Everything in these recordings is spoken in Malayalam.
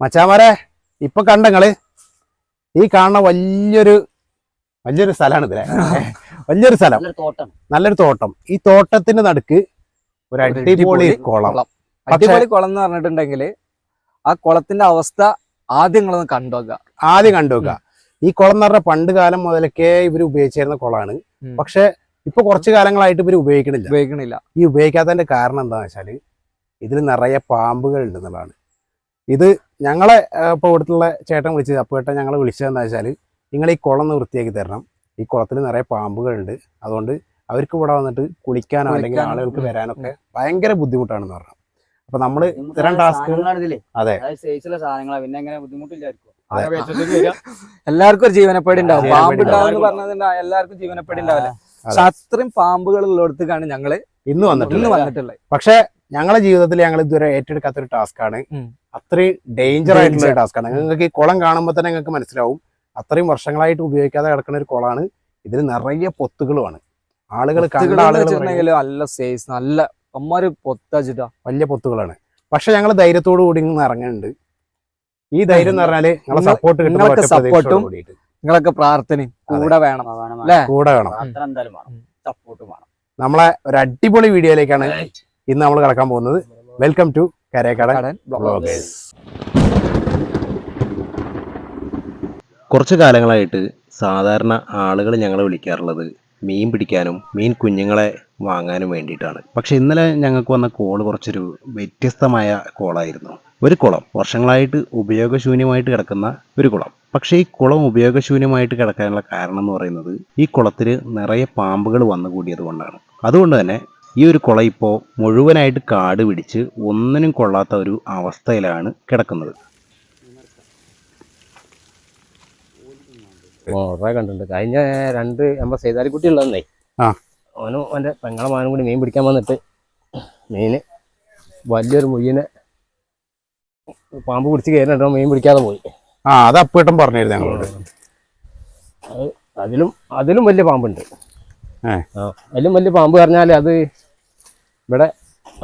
മച്ചാമാരെ ഇപ്പൊ കണ്ടങ്ങൾ ഈ കാണുന്ന വലിയൊരു വലിയൊരു സ്ഥലമാണ് ഇതിലെ. വലിയൊരു സ്ഥലം. നല്ലൊരു തോട്ടം. ഈ തോട്ടത്തിന്റെ നടുക്ക് ഒരു അടിപൊളി കുളം. അടിപൊളി കുളം എന്ന് പറഞ്ഞിട്ടുണ്ടെങ്കിൽ ആ കുളത്തിന്റെ അവസ്ഥ ആദ്യം നിങ്ങളൊന്ന് കണ്ടുവെക്കുക ആദ്യം കണ്ടുവെക്കുക ഈ കുളം എന്ന് പറഞ്ഞാൽ പണ്ട് കാലം മുതലൊക്കെ ഇവർ ഉപയോഗിച്ചിരുന്ന കുളമാണ്. പക്ഷെ ഇപ്പൊ കുറച്ചു കാലങ്ങളായിട്ട് ഇവർ ഉപയോഗിക്കണില്ല. ഉപയോഗിക്കണില്ല. ഈ ഉപയോഗിക്കാത്തതിന്റെ കാരണം എന്താണെന്ന് വെച്ചാൽ ഇതിൽ നിറയെ പാമ്പുകൾ ഉണ്ടെന്നുള്ളതാണ് ഇത് ഞങ്ങളെ ഇപ്പോൾ ഇവിടുത്തെ ഇവിടുത്തുള്ള ചേട്ടൻ വിളിച്ചത്. അപ്പോൾ ഞങ്ങളെ ഞങ്ങൾ വിളിച്ചതെന്ന് വെച്ചാൽ നിങ്ങൾ ഈ കുളം ഒന്ന് വൃത്തിയാക്കി തരണം. ഈ കുളത്തിൽ നിറയെ പാമ്പുകളുണ്ട്. അതുകൊണ്ട് അവർക്ക് ഇവിടെ വന്നിട്ട് കുളിക്കാനോ അല്ലെങ്കിൽ ആളുകൾക്ക് വരാനൊക്കെ ഭയങ്കര ബുദ്ധിമുട്ടാണെന്ന് പറഞ്ഞു. അപ്പൊ നമ്മൾ ഇത്തരം ടാസ്ക് അതെ. സാധനങ്ങളാ. പിന്നെ എങ്ങനെ ബുദ്ധിമുട്ടില്ലായിരിക്കും. എല്ലാവർക്കും ഒരു ജീവനപ്പേടി ഉണ്ടാവും. പാമ്പ് എല്ലാവർക്കും ജീവനപ്പേടി ഉണ്ടാവില്ല. പക്ഷെ അത്രയും പാമ്പുകൾ ഉള്ളിടത്തേക്കാണ് ഞങ്ങൾ ഇന്ന് വന്നിട്ടുള്ളത്. പക്ഷെ ഞങ്ങളെ ജീവിതത്തിൽ ഞങ്ങൾ ഇതുവരെ ഏറ്റെടുക്കാത്ത ഒരു ടാസ്ക് ആണ് ഉം. അത്രയും ഡേഞ്ചർ ആയിട്ടുള്ള ഒരു ടാസ്ക് ആണ്. നിങ്ങൾക്ക് ഈ കുളം കാണുമ്പോൾ തന്നെ നിങ്ങൾക്ക് മനസ്സിലാവും. അത്രയും വർഷങ്ങളായിട്ട് ഉപയോഗിക്കാതെ കിടക്കുന്ന ഒരു കുളമാണ്. ഇതിന് നിറയെ പൊത്തുകളുമാണ്. ആളുകൾ കണ്ട നല്ല സൈസ് നല്ല പൊത്തച്ചിട്ടാ വലിയ പൊത്തുകളാണ്. പക്ഷെ ഞങ്ങൾ ധൈര്യത്തോടു കൂടി ഇങ്ങനെ ഇറങ്ങുന്നുണ്ട് ഈ ധൈര്യം എന്ന് പറഞ്ഞാൽ നിങ്ങളെ സപ്പോർട്ട് കിട്ടുന്ന കൂടിയിട്ട്. നിങ്ങളൊക്കെ പ്രാർത്ഥനയും കൂടെ വേണം. കൂടെ വേണം. സപ്പോർട്ടും വേണം. നമ്മളെ ഒരു അടിപൊളി വീഡിയോയിലേക്കാണ് ഇന്ന് നമ്മൾ കിടക്കാൻ പോകുന്നത്. വെൽക്കം ടു കരേക്കടൻ കടൻ വ്ളോഗ്സ് കുറച്ച് കാലങ്ങളായിട്ട് സാധാരണ ആളുകൾ ഞങ്ങളെ വിളിക്കാറുള്ളത് മീൻ പിടിക്കാനും മീൻ കുഞ്ഞുങ്ങളെ വാങ്ങാനും വേണ്ടിയിട്ടാണ്. പക്ഷെ ഇന്നലെ ഞങ്ങൾക്ക് വന്ന കോൾ കുറച്ചൊരു വ്യത്യസ്തമായ കോളായിരുന്നു. ഒരു കുളം വർഷങ്ങളായിട്ട് ഉപയോഗശൂന്യമായിട്ട് കിടക്കുന്ന ഒരു കുളം. പക്ഷേ ഈ കുളം ഉപയോഗശൂന്യമായിട്ട് കിടക്കാനുള്ള കാരണം എന്ന് പറയുന്നത് ഈ കുളത്തിൽ നിറയെ പാമ്പുകൾ വന്നു കൂടിയത് കൊണ്ടാണ്. അതുകൊണ്ട് തന്നെ ഈ ഒരു കുളം ഇപ്പോൾ മുഴുവനായിട്ട് കാട് പിടിച്ച് ഒന്നിനും കൊള്ളാത്ത ഒരു അവസ്ഥയിലാണ് കിടക്കുന്നത്. കുറേ കണ്ടിട്ടുണ്ട്. കഴിഞ്ഞ രണ്ട് നമ്മുടെ സേതാലിക്കുട്ടി ഉള്ളതെന്നേ ആ. അവനും അവന്റെ പെങ്ങളെ മാനും കൂടി മീൻ പിടിക്കാൻ വന്നിട്ട് മീന് വലിയൊരു മുയ്യനെ പാമ്പ് പിടിച്ച് കയറിട്ടോ മീൻ പിടിക്കാതെ പോയി. ആ അത് അപ്പേട്ടൻ പറഞ്ഞിരുന്നു ഞങ്ങളോട്. അതിലും അതിലും വലിയ പാമ്പുണ്ട്. അതിലും വലിയ പാമ്പ് പറഞ്ഞാൽ അത് ഇവിടെ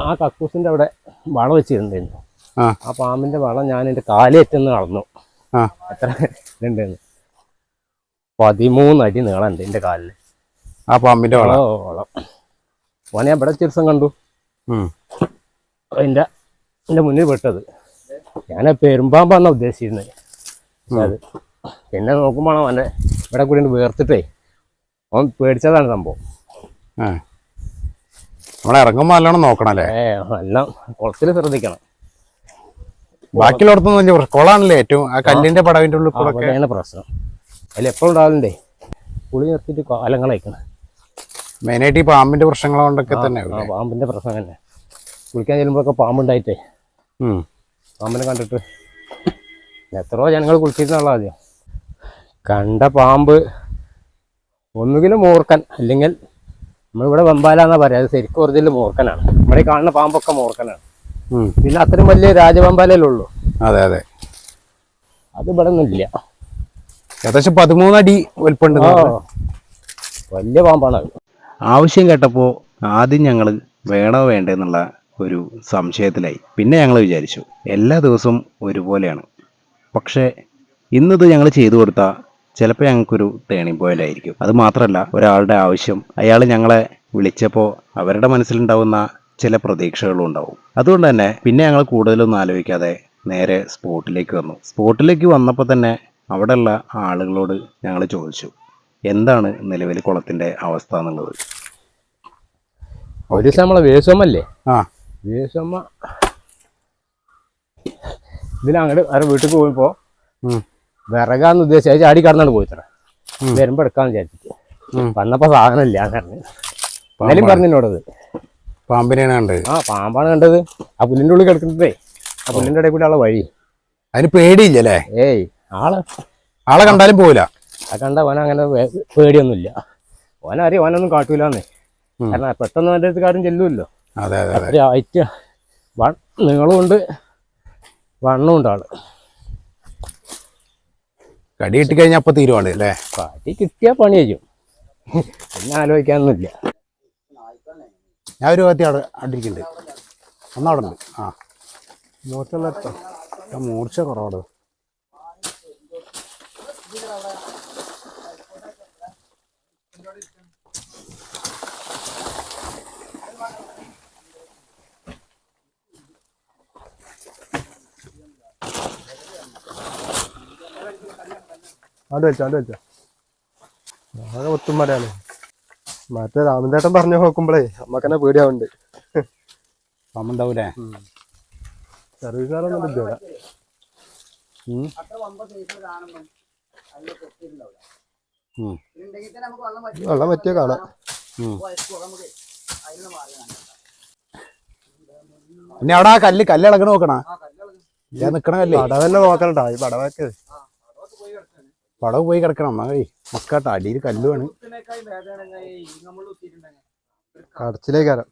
ആ കക്കൂസിന്റെ അവിടെ വള വെച്ചിട്ടുണ്ടായിരുന്നു. ആ. ആ പാമ്പിന്റെ വളം ഞാൻ എന്റെ കാലേറ്റെന്ന് കളഞ്ഞു. ആ. എത്ര ഇതുണ്ടെന്ന് പതിമൂന്ന് അടി നീളമുണ്ട് എന്റെ കാലിൽ. ആ പാമ്പിന്റെ വളം? വളം. ഓനെ ഞാൻ ഇവിടെ ചികിത്സം കണ്ടു. എന്റെ എന്റെ എന്റെ മുന്നിൽ പെട്ടത്. ഞാൻ പെരുമ്പാമ്പാന്ന ഉദ്ദേശിച്ചിരുന്നത്. അത് പിന്നെ നോക്കുമ്പോഴാണ് അവന്റെ ഇവിടെ കൂടി വേർത്തിട്ടേ. അവൻ പേടിച്ചതാണ് സംഭവം. നമ്മൾ ഇറങ്ങുമ്പോൾ നല്ലോണം നോക്കണം അല്ലേ എല്ലാം കുളത്തിൽ ശ്രദ്ധിക്കണം. ബാക്കിയുള്ളടത്തൊന്നും കുളമാണല്ലേ ഏറ്റവും ആ കല്ലിന്റെ പടവിന്റെ ഉള്ളിൽ കുളൊക്കെയാണ് പ്രശ്നം. അതിൽ എപ്പോഴും ഉണ്ടാവലുണ്ടേ? കുളി നിർത്തിയിട്ട് കാലങ്ങളയക്കണം മെയിനായിട്ട് ഈ പാമ്പിന്റെ പ്രശ്നങ്ങൾ കൊണ്ടൊക്കെ തന്നെ പാമ്പിന്റെ പ്രശ്നം തന്നെ. കുളിക്കാൻ ചെല്ലുമ്പോഴൊക്കെ പാമ്പുണ്ടായിട്ടേ. പാമ്പിനെ കണ്ടിട്ട്. എത്രയോ ജനങ്ങൾ കുളിച്ചിരുന്നുള്ള ആദ്യം. കണ്ട പാമ്പ് ഒന്നുകിലും മൂർക്കൻ അല്ലെങ്കിൽ നമ്മളിവിടെ വെമ്പാലാന്നാ പറയാ. അത് ശരിക്കും ഒറിജിനൽ മൂർക്കനാണ് ഇവിടെ കാണുന്ന പാമ്പൊക്കെ മൂർക്കനാണ് പിന്നെ അത്രയും വലിയ രാജവെമ്പാലല്ലേ ഉള്ളൂ. അതെ അതെ. അത് ഇവിടെ ഒന്നും ഇല്ല. ഏകദേശം പതിമൂന്നടി വലിപ്പുണ്ട് വലിയ പാമ്പാണ് അത്. ആവശ്യം കേട്ടപ്പോൾ ആദ്യം ഞങ്ങൾ വേണോ വേണ്ടെന്നുള്ള ഒരു സംശയത്തിലായി. പിന്നെ ഞങ്ങൾ വിചാരിച്ചു എല്ലാ ദിവസവും ഒരുപോലെയാണ്. പക്ഷേ ഇന്നത് ഞങ്ങൾ ചെയ്തു കൊടുത്താൽ ചിലപ്പോൾ ഞങ്ങൾക്കൊരു ടേണിംഗ് പോയിന്റ് ആയിരിക്കും. അത് മാത്രമല്ല ഒരാളുടെ ആവശ്യം അയാൾ ഞങ്ങളെ വിളിച്ചപ്പോൾ അവരുടെ മനസ്സിലുണ്ടാവുന്ന ചില പ്രതീക്ഷകളും ഉണ്ടാവും. അതുകൊണ്ട് തന്നെ പിന്നെ ഞങ്ങൾ കൂടുതലൊന്നും ആലോചിക്കാതെ നേരെ സ്പോട്ടിലേക്ക് വന്നു. സ്പോട്ടിലേക്ക് വന്നപ്പോൾ തന്നെ അവിടെയുള്ള ആളുകളോട് ഞങ്ങൾ ചോദിച്ചു എന്താണ് നിലവിൽ കുളത്തിന്റെ അവസ്ഥ എന്നുള്ളത്? ഒരു ദിവസം നമ്മളെ വേസമ്മല്ലേ ആ. വേസമ്മ ഇതിലങ്ങോട്ട് വേറെ വീട്ടിൽ പോയപ്പോ ഉം. വിറകാന്ന് ഉദ്ദേശിച്ച് അത് ചാടി കടന്നാണ് പോയിത്ര. വരുമ്പോ എടുക്കാന്ന് വിചാരിച്ചിട്ട്. വന്നപ്പോ സാധനം ഇല്ല പറഞ്ഞു. എന്നാലും പറഞ്ഞു എന്നോടത് പാമ്പിനെയാണ് കണ്ടത്. ആ പാമ്പാണ് കണ്ടത്. ആ പുല്ലിന്റെ ഉള്ളിൽ കിടക്കുന്നതേ ആ പുല്ലിന്റെ ഇടയിൽ കൂടെ ആളെ വഴി. അതിന് പേടിയില്ലല്ലേ ഏയ് ആൾ. ആളെ കണ്ടാലും പോവില്ല. ആ കണ്ട ഓന അങ്ങനെ വേ- പേടിയൊന്നുമില്ല. ഓനറിയാം ഓനൊന്നും കാട്ടൂലെന്നേ. കാരണം പെട്ടെന്ന് അവന്റെ അടുത്ത് കാര്യം ചെല്ലുമല്ലോ. അതെ അതെ അതെ. നീളമുണ്ട്. വണ്ണമുണ്ട് ആൾ. കടി കിട്ടി കഴിഞ്ഞാൽ അപ്പൊ തീരുവാണ് അല്ലേ? കടി കിട്ടിയാൽ പണി ചെയ്യും പിന്നെ ആലോചിക്കാനൊന്നുമില്ല. ഞാൻ ഒരു കത്തി അവിടെ അടിക്കുന്നുണ്ട് ഒന്നവിടെ ആ. മൂർച്ച കുറവാണ് അവിടെ വെച്ചോ അവിടെ വെച്ചോ. ആകെ ഒത്തുമരാണ് മറ്റേ രാമൻചേട്ടൻ പറഞ്ഞു നോക്കുമ്പോഴേ നമ്മക്കന്നെ പേടിയാവുണ്ട്. പാമ്പുണ്ടാവൂലേ സർവീസുകാരൊന്നും ഇല്ല വെള്ളം പറ്റി വെള്ളം പറ്റിയ കാണാം. പിന്നെ അവിടെ ആ കല്ല് കല്ല് ഇളകണ നോക്കണ? ഞാൻ നിക്കണ കല്ലേ. പട തന്നെ നോക്കണട്ടാ ഈ പടവൊക്കെ പടവ് പോയി കിടക്കണം. എന്നാ കഴി മക്കാട്ട അടിയിൽ കല്ലുമാണ് കടച്ചിലേ പാടില്ല.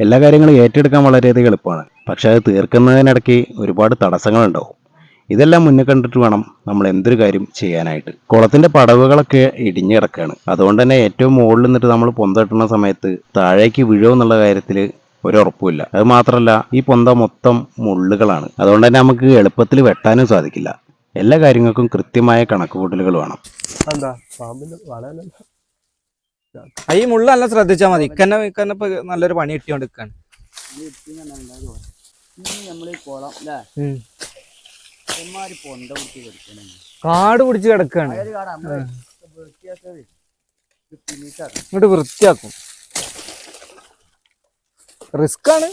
എല്ലാ കാര്യങ്ങളും ഏറ്റെടുക്കാൻ വളരെയധികം എളുപ്പമാണ്. പക്ഷെ അത് തീർക്കുന്നതിനിടയ്ക്ക് ഒരുപാട് തടസ്സങ്ങളുണ്ടാവും. ഇതെല്ലാം മുന്നേ കണ്ടിട്ട് വേണം നമ്മൾ എന്തൊരു കാര്യം ചെയ്യാനായിട്ട്. കുളത്തിന്റെ പടവുകളൊക്കെ ഇടിഞ്ഞു കിടക്കുകയാണ് അതുകൊണ്ട് തന്നെ ഏറ്റവും മുകളിൽ നിന്നിട്ട് നമ്മൾ പൊന്തട്ടുന്ന സമയത്ത് താഴേക്ക് വീഴോ എന്നുള്ള കാര്യത്തിൽ ഒരു ഉറപ്പുമില്ല അത് മാത്രമല്ല ഈ പൊന്ത മൊത്തം മുള്ളുകളാണ്. അതുകൊണ്ട് തന്നെ നമുക്ക് എളുപ്പത്തിൽ വെട്ടാനും സാധിക്കില്ല. എല്ലാ കാര്യങ്ങൾക്കും കൃത്യമായ കണക്കുകൂട്ടലുകൾ വേണം. ഈ മുള്ള നല്ല ശ്രദ്ധിച്ചാൽ മതി. ഇക്കന്നെ ഇക്കന്നെ ഇപ്പൊ നല്ലൊരു പണി കിട്ടിയോണ്ട് നമ്മൾ കുളം അല്ലേ എമ്മാരി പൊന്ത കുത്തി കൊടുക്കണം കാട് പിടിച്ച് കിടക്കാണ്. ഇങ്ങോട്ട് വൃത്തിയാക്കും. റിസ്ക്. ആണ്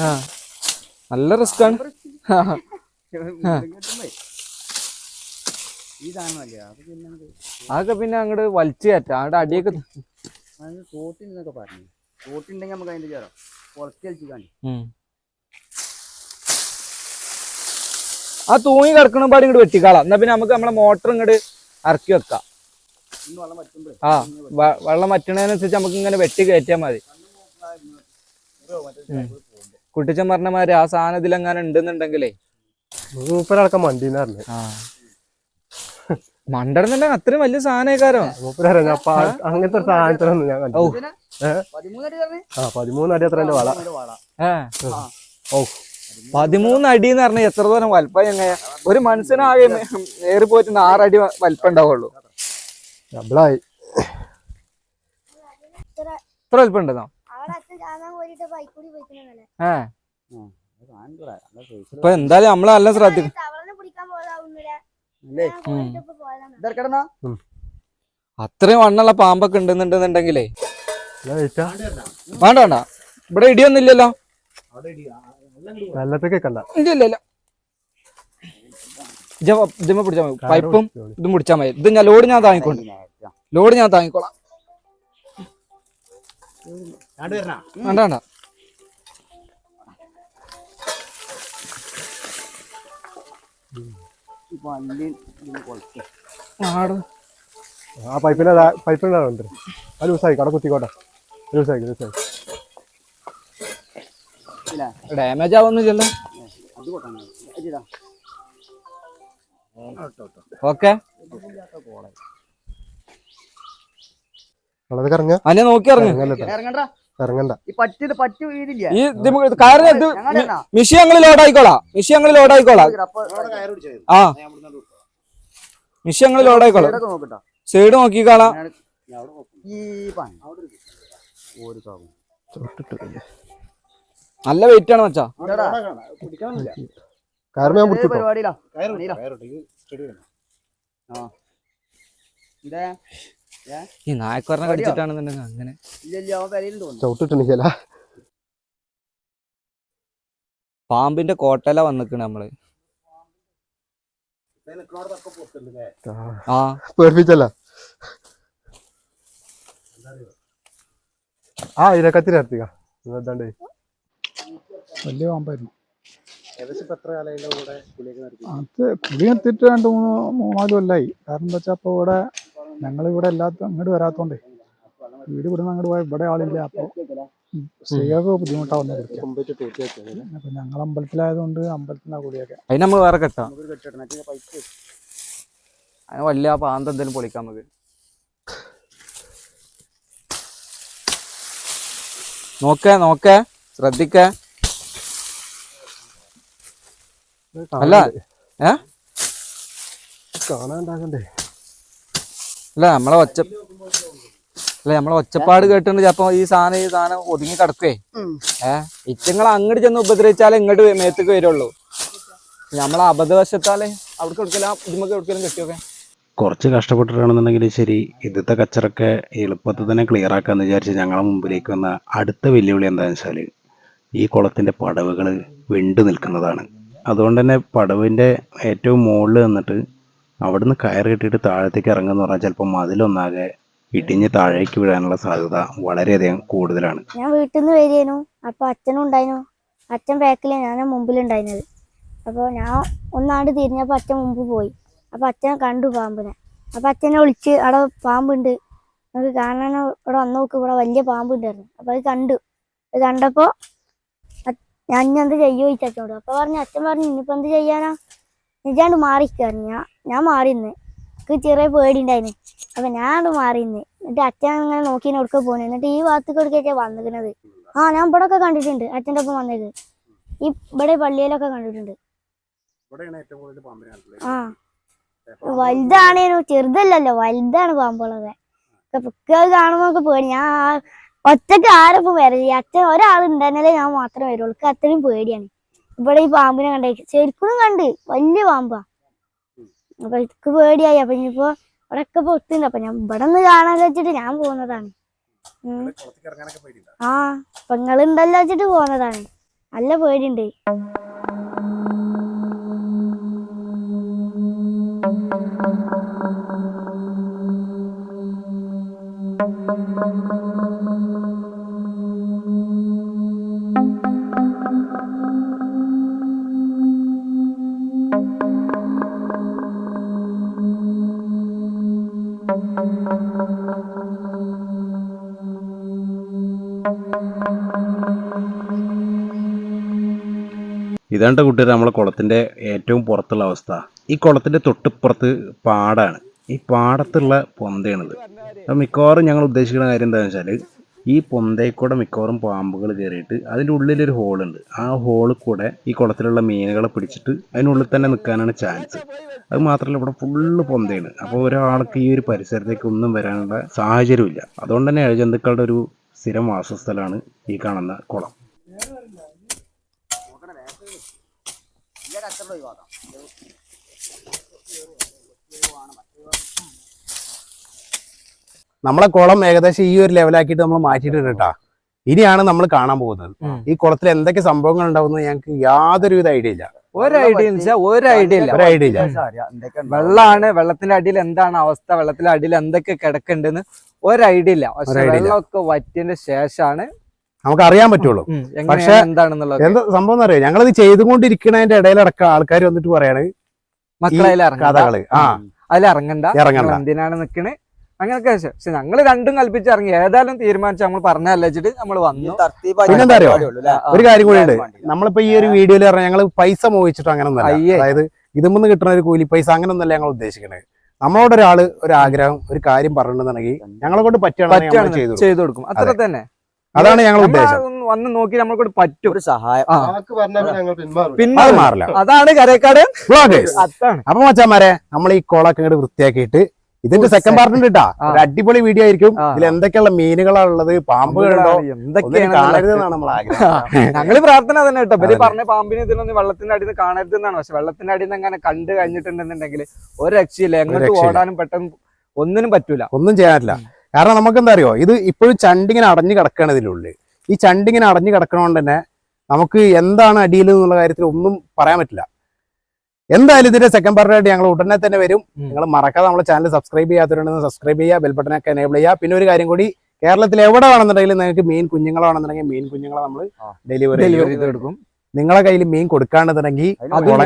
ആ. നല്ല റിസ്ക് ആണ് അതൊക്കെ പിന്നെ അങ്ങോട്ട് വലിച്ചു കയറ്റാം. അവിടെ അടിയൊക്കെ തോട്ടിന്നൊക്കെ പറഞ്ഞു. തോട്ടുണ്ടെങ്കിൽ നമുക്ക് അതിന്റെ ചേരാം കുറച്ച് കളിച്ചു കാണി. ആ തൂങ്ങി കിടക്കണ പാടി ഇങ്ങോട്ട് വെട്ടിക്കാളാം. എന്നാ പിന്നെ നമുക്ക് നമ്മളെ മോട്ടർ ഇങ്ങോട്ട് ഇറക്കി വെക്കാം. ആ വെള്ളം വറ്റണതിനനുസരിച്ച് നമുക്ക് ഇങ്ങനെ വെട്ടി കയറ്റിയാൽ മതി. കുട്ടിച്ചൻ പറഞ്ഞ മാതിരി ആ സാധനം ഇതിലെങ്ങനെ ഉണ്ടെന്നുണ്ടെങ്കിലേ. മൂപ്പരടക്കം മണ്ടീന്ന് പറഞ്ഞു. മണ്ടടുന്നുണ്ടെങ്കിൽ അത്രയും വലിയ സാധനക്കാരോ. അങ്ങനത്തെ സാധനത്തിനൊന്നും ഞാൻ കണ്ടു പിന്നെ ഏഹ്? പതിമൂന്നടി ആ പതിമൂന്ന് അടി അത്ര എന്റെ വാള. ഓ പതിമൂന്ന് അടി എന്ന് പറഞ്ഞാൽ എത്ര ദൂരം വലുപ്പം എങ്ങനെയാ ഒരു മനുഷ്യനാകെ ഏറി പോയിട്ട് ആറടി വലുപ്പം ഉണ്ടാവുള്ളൂ. ഡബിളായി. ഇത്ര വലുപ്പം ഉണ്ടെന്നോ? ഏ. ഇപ്പൊ എന്തായാലും നമ്മൾ നല്ല ശ്രദ്ധിക്കും അത്രയും വണ്ണുള്ള പാമ്പൊക്കെ ഉണ്ടെന്നുണ്ടെന്നുണ്ടെങ്കിലേ. വേണ്ട വേണ്ട. ഇവിടെ ഇടിയൊന്നും ഇല്ല ഇല്ല പിടിച്ചാൽ മതി. പൈപ്പും ഇതും പിടിച്ചാൽ മതി. ഇത് ഞാൻ ലോഡ് ഞാൻ താങ്ങിക്കൊണ്ട് ലോഡ് ഞാൻ താങ്ങിക്കോളാം. വേണ്ട വേണ്ട. ആ പൈപ്പിന്റെ ഉണ്ട് അത് ലൂസായി കട കുത്തിക്കോട്ടെ. ലൂസായി ലൂസായി ഇല്ല ഡാമേജ് ആവുന്നില്ലല്ലോ. അത് കൊട്ടാണ്. ഇതാ ഓക്കെ അന്നെ നോക്കി ഇറങ്ങ്. ഇറങ്ങണ്ട. മിഷി ഞങ്ങൾ ലോഡായിക്കോളാം മിഷി ഞങ്ങൾ ലോഡായിക്കോളാം ആ. മിഷി ഞങ്ങൾ ലോഡായിക്കോളാം ഇവിടെയൊക്കെ നോക്കട്ടോ. സൈഡ് നോക്കിക്കാളാം. ഈ പണി. ഒരു നല്ല വെയിറ്റ് ആണ് മച്ചാ. കാരണം ഞാൻ ഇതേ ഈ നായക്കുറനെ കടിച്ചിട്ടാണെന്നുണ്ടെങ്കിൽ അങ്ങനെ. തോന്നുന്നു. ചവിട്ടിട്ടുണ്ടെങ്കില പാമ്പിന്റെ കോട്ടല വന്നിക്കണ് നമ്മൾ. ആ. പേർപ്പിച്ചല്ല ആ ഇരക്കത്തിൽ ഇറത്തിക്ക എന്താണ്ട് വലിയ പാമ്പായിരുന്നു അത് കുളി നിർത്തിയിട്ട് രണ്ട് മൂന്ന് മൂന്നാൽ കൊല്ലായി. കാരണം എന്താ വെച്ചാൽ അപ്പോൾ ഇവിടെ ഞങ്ങൾ ഇവിടെ എല്ലാത്ത അങ്ങോട്ട് വരാത്തോണ്ടേ വീട് ഇവിടുന്ന് അങ്ങോട്ട് പോയാൽ ഇവിടെ ആളില്ല. അപ്പോൾ സ്ത്രീകൾക്ക് ബുദ്ധിമുട്ടാവുന്ന അപ്പൊ ഞങ്ങൾ അമ്പലത്തിലായതുകൊണ്ട് അമ്പലത്തിനാ കുളിയൊക്കെ. അതിന് നമ്മൾ വേറെ കെട്ടാം. അതിന് വലിയ പാന്ത എന്തെങ്കിലും പൊളിക്കാൻ നമുക്ക് നോക്കേ നോക്കേ. ശ്രദ്ധിക്കേ. അല്ല ഏ? കാണാണ്ടാകണ്ടേ അല്ല നമ്മളെ ഒച്ച അല്ല നമ്മളെ ഒച്ചപ്പാട് കേട്ടുണ്ട് ചിലപ്പോ ഈ സാധനം ഈ സാധനം ഒതുങ്ങി കിടക്കുവേ. ഏ? ഇറ്റങ്ങൾ അങ്ങോട്ട് ചെന്ന് ഉപദ്രവിച്ചാലേ ഇങ്ങോട്ട് മേത്തേക്ക് വരുള്ളൂ. നമ്മളെ അബദ്ധവശത്താലേ അവിടെ കൊടുക്കല ഇതുമൊക്കെ കൊടുക്കലും കെട്ടിയൊക്കെ? കുറച്ച് കഷ്ടപ്പെട്ടിട്ടാണെന്നുണ്ടെങ്കിൽ ശരി ഇന്നത്തെ കച്ചറൊക്കെ എളുപ്പത്തിൽ തന്നെ ക്ലിയർ ആക്കാന്ന് വിചാരിച്ച് ഞങ്ങളെ മുമ്പിലേക്ക് വന്ന അടുത്ത വെല്ലുവിളി എന്താണെന്ന് വെച്ചാൽ ഈ കുളത്തിന്റെ പടവുകൾ വെണ്ടു നിൽക്കുന്നതാണ്. അതുകൊണ്ട് തന്നെ പടവിന്റെ ഏറ്റവും മുകളിൽ നിന്നിട്ട് അവിടുന്ന് കയറ് കെട്ടിയിട്ട് താഴത്തേക്ക് ഇറങ്ങുന്ന പറഞ്ഞാൽ ചിലപ്പോൾ മതിലൊന്നാകെ ഇടിഞ്ഞ് താഴേക്ക് വീഴാനുള്ള സാധ്യത വളരെയധികം കൂടുതലാണ്. ഞാൻ വീട്ടിൽ നിന്ന് വരികയായിരുന്നു. അപ്പോൾ അച്ഛനും ഉണ്ടായിരുന്നു. അച്ഛൻ ബാക്കിൽ ഞാൻ മുമ്പിലുണ്ടായിരുന്നത് അപ്പോൾ ഞാൻ ഒന്നാണ്ട് തിരിഞ്ഞപ്പോൾ അച്ഛൻ മുമ്പ് പോയി. അപ്പോൾ അച്ഛൻ കണ്ടു പാമ്പിനെ. അപ്പോൾ അച്ഛനെ വിളിച്ച് അവിടെ പാമ്പുണ്ട്. നമുക്ക് കാണാനോ ഇവിടെ വന്ന് നോക്ക്. ഇവിടെ വലിയ പാമ്പുണ്ടായിരുന്നു. അപ്പൊ അത് കണ്ടു. അത് കണ്ടപ്പോ അ- ഞാൻ ഇനി എന്ത് ചെയ്യോ ചോദിച്ചു അച്ഛനോട് അപ്പൊ പറഞ്ഞു അച്ഛൻ പറഞ്ഞു ഇനിയിപ്പോ എന്ത് ചെയ്യാനാ? നിജാണ്ട് മാറിക്കായിരുന്നു ഞാൻ ഞാൻ മാറിന്ന് എനിക്ക് ചെറിയ പേടി ഉണ്ടായിരുന്നു അപ്പൊ ഞാൻ അവിടെ മാറിന്ന് എന്നിട്ട് അച്ഛൻ അങ്ങനെ നോക്കി കൊടുക്ക പോണു? എന്നിട്ട് ഈ ഭാഗത്തേക്ക് കൊടുക്കാ വന്നിരിക്കുന്നത് ആ ഞാൻ ഇവിടെ ഒക്കെ കണ്ടിട്ടുണ്ട് അച്ഛന്റെ ഒപ്പം വന്നത്. ഈ ഇവിടെ പള്ളിയിലൊക്കെ കണ്ടിട്ടുണ്ട്. ആ. വലുതാണേനു ചെറുതല്ലല്ലോ. വലുതാണ് പാമ്പുകളൊക്കെ. കാണുമ്പോ ഒക്കെ പേടി. ഞാൻ ഒറ്റയ്ക്ക് ആരൊപ്പം ഈ അച്ഛൻ ഒരാളുണ്ടെന്നല്ലേ ഞാൻ മാത്രമേ വരുള്ളൂ അത്രയും പേടിയാണ്. ഇവിടെ ഈ പാമ്പിനെ കണ്ടേ. ശരിക്കും കണ്ട്. വലിയ പാമ്പാ. അപ്പൊ എനിക്ക് പേടിയായി. അപ്പൊ ഇനിയിപ്പോ ഇവിടെ ഒക്കെ പൊത്തുണ്ട് അപ്പൊ ഞാൻ ഇവിടെ നിന്ന് കാണാൻ വെച്ചിട്ട് ഞാൻ പോകുന്നതാണ്. ആ. അപ്പൊ നിങ്ങളുണ്ടല്ലോ വെച്ചിട്ട് പോകുന്നതാണ്. നല്ല പേടിയുണ്ട്. ഇതാണ്ട കൂട്ടുകാർ നമ്മളെ കുളത്തിന്റെ ഏറ്റവും പുറത്തുള്ള അവസ്ഥ. ഈ കുളത്തിന്റെ തൊട്ടിപ്പുറത്ത് പാടാണ്. ഈ പാടത്തുള്ള പൊന്തയാണിത്. മിക്കവാറും ഞങ്ങൾ ഉദ്ദേശിക്കുന്ന കാര്യം എന്താണെന്ന് വെച്ചാൽ ഈ പൊന്തേക്കൂടെ കൂടെ മിക്കവാറും പാമ്പുകൾ കയറിയിട്ട് അതിന്റെ ഉള്ളിലൊരു ഹോളുണ്ട്. ആ ഹോളിൽ കൂടെ ഈ കുളത്തിലുള്ള മീനുകളെ പിടിച്ചിട്ട് അതിനുള്ളിൽ തന്നെ നിൽക്കാനാണ് ചാൻസ് അത് മാത്രമല്ല ഇവിടെ ഫുള്ള് പൊന്തയാണ്. അപ്പോൾ ഒരാൾക്ക് ഈ ഒരു പരിസരത്തേക്ക് ഒന്നും വരാനുള്ള സാഹചര്യമില്ല. അതുകൊണ്ട് തന്നെ ഇഴജന്തുക്കളുടെ ഒരു സ്ഥിരം വാസസ്ഥലമാണ് ഈ കാണുന്ന കുളം. ഇല്ല നമ്മളെ കുളം ഏകദേശം ഈ ഒരു ലെവലാക്കിയിട്ട് നമ്മൾ മാറ്റിയിട്ടുണ്ട് കേട്ടാ. ഇനിയാണ് നമ്മൾ കാണാൻ പോകുന്നത്. ഈ കുളത്തിൽ എന്തൊക്കെ സംഭവങ്ങൾ ഉണ്ടാവുന്നത് ഞങ്ങൾക്ക് യാതൊരുവിധ ഐഡിയ ഇല്ല. ഒരു ഐഡിയ ഒരു ഐഡിയ ഇല്ല. ഒരു ഐഡിയ ഇല്ല. വെള്ളമാണ് വെള്ളത്തിന്റെ അടിയിൽ എന്താണ് അവസ്ഥ? വെള്ളത്തിന്റെ അടിയിൽ എന്തൊക്കെ കിടക്കുന്നുണ്ടെന്ന് ഒരു ഐഡിയ ഇല്ല. പക്ഷെ വെള്ളമൊക്കെ വറ്റിയതിന്റെ ശേഷമാണ് നമുക്ക് അറിയാൻ പറ്റുള്ളൂ. പക്ഷെ എന്താണെന്നുള്ളത്. എന്താ സംഭവം എന്നറിയോ ഞങ്ങളിത് ചെയ്തുകൊണ്ടിരിക്കുന്നതിന്റെ ഇടയിലടക്കം ആൾക്കാർ വന്നിട്ട് പറയാണ് മക്കളെ കഥകൾ. ആ. അതിൽ ഇറങ്ങണ്ട? ഇറങ്ങണ്ട. എന്തിനാണ് നിക്കണേ? അങ്ങനെയൊക്കെ പക്ഷെ പക്ഷെ ഞങ്ങൾ രണ്ടും കൽപ്പിച്ച് ഇറങ്ങി. ഏതായാലും തീരുമാനിച്ച് നമ്മൾ പറഞ്ഞല്ലേ വെച്ചിട്ട് നമ്മൾ വന്നു. പിന്നെന്താ അറിയോ? ഒരു കാര്യം കൂടി ഉണ്ട്. നമ്മളിപ്പോ ഈ ഒരു വീഡിയോയിൽ പറഞ്ഞാൽ ഞങ്ങൾ പൈസ മോഹിച്ചിട്ട് അങ്ങനെ. അതായത് ഇതുമെന്ന് കിട്ടുന്ന ഒരു കൂലി പൈസ അങ്ങനെ ഒന്നല്ല ഞങ്ങൾ ഉദ്ദേശിക്കുന്നത് നമ്മളോട് ഒരാൾ ഒരു ആഗ്രഹം ഒരു കാര്യം പറഞ്ഞിട്ടുണ്ടെങ്കിൽ ഞങ്ങളെ കൊണ്ട് പറ്റുകയാണെങ്കിൽ പറ്റുകയാണ് ചെയ്തു കൊടുക്കും. അത്ര തന്നെ. അതാണ് ഞങ്ങൾ ഉദ്ദേശം. വന്ന് നോക്കി നമ്മളെ കൊണ്ട് പറ്റും. ഒരു സഹായം. പിന്മാറില്ല അതാണ് കരേക്കാട്. അതാണ്. അപ്പൊ മച്ചാമാരെ നമ്മൾ ഈ കോളൊക്കെ ഇങ്ങോട്ട് വൃത്തിയാക്കിയിട്ട് ഇതിന്റെ സെക്കൻഡ് പാർട്ടിൽ കേട്ടാ ഒരു അടിപൊളി വീഡിയോ ആയിരിക്കും. ഇതിൽ എന്തൊക്കെയുള്ള മീനുകളാണ് ഉള്ളത് പാമ്പുകളുണ്ടോ എന്തൊക്കെയാണ് കാണരുതെന്നാണ് നമ്മൾ ആഗ്രഹം. ഞങ്ങൾ പ്രാർത്ഥന തന്നെ കേട്ടോ. ഇവർ. പറഞ്ഞ പാമ്പിനെ ഇതിനൊന്നും വെള്ളത്തിന്റെ അടിയിൽ നിന്ന് കാണരുത് എന്നാണ്. പക്ഷെ വെള്ളത്തിന്റെ അടിയിൽ നിന്ന് അങ്ങനെ കണ്ടു കഴിഞ്ഞിട്ടുണ്ടെന്നുണ്ടെങ്കിൽ ഒരു രക്ഷയില്ല. എങ്ങോട്ട് ഓടാനും പെട്ടെന്ന് ഒന്നിനും പറ്റൂല. ഒന്നും ചെയ്യാനില്ല. കാരണം നമുക്ക് എന്താ അറിയോ? ഇത് ഇപ്പോഴും ചണ്ടിങ്ങനെ അടഞ്ഞു കിടക്കുകയാണ് ഇതിനുള്ളിൽ ഈ ചണ്ടിങ്ങനെ അടഞ്ഞു കിടക്കണോണ്ട് തന്നെ നമുക്ക് എന്താണ് അടിയിൽ എന്നുള്ള കാര്യത്തിൽ ഒന്നും പറയാൻ പറ്റില്ല. എന്തായാലും ഇതിന്റെ സെക്കൻഡ് പാർട്ടായിട്ട് ഞങ്ങൾ ഉടനെ തന്നെ വരും. നിങ്ങൾ മറക്കാതെ നമ്മുടെ ചാനൽ സബ്സ്ക്രൈബ് ചെയ്യാത്തവരുണ്ടെന്ന് സബ്സ്ക്രൈബ് ചെയ്യുക ബെൽബട്ടനൊക്കെ എനേബിൾ ചെയ്യുക. പിന്നെ ഒരു കാര്യം കൂടി കേരളത്തിൽ എവിടെ വേണമെന്നുണ്ടെങ്കിലും നിങ്ങൾക്ക് മീൻ കുഞ്ഞുങ്ങളാണെന്നുണ്ടെങ്കിൽ മീൻ കുഞ്ഞുങ്ങളെ നമ്മൾ ഡെലിവറി ഡെലിവറി ചെയ്യും. കൊടുക്കും നിങ്ങളെ കയ്യിൽ മീൻ കൊടുക്കാണ്ടെന്നുണ്ടെങ്കിൽ അതും.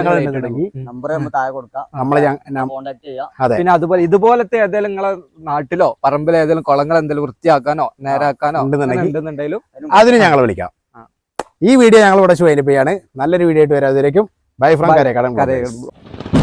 പിന്നെ അതുപോലെ ഇതുപോലത്തെ ഏതെങ്കിലും നിങ്ങളെ നാട്ടിലോ പറമ്പിലോ ഏതെങ്കിലും കുളങ്ങൾ എന്തെങ്കിലും വൃത്തിയാക്കാനോ നേരാക്കാനോ ഉണ്ടെന്നുണ്ടെങ്കിലും അതിന് ഞങ്ങൾ വിളിക്കാം. ഈ വീഡിയോ ഞങ്ങൾ ഇവിടെ വൈൻഡപ്പ് ചെയ്യാണ് നല്ലൊരു വീഡിയോ ആയിട്ട് വരാതിരിക്കും. Bye from Bye. കടം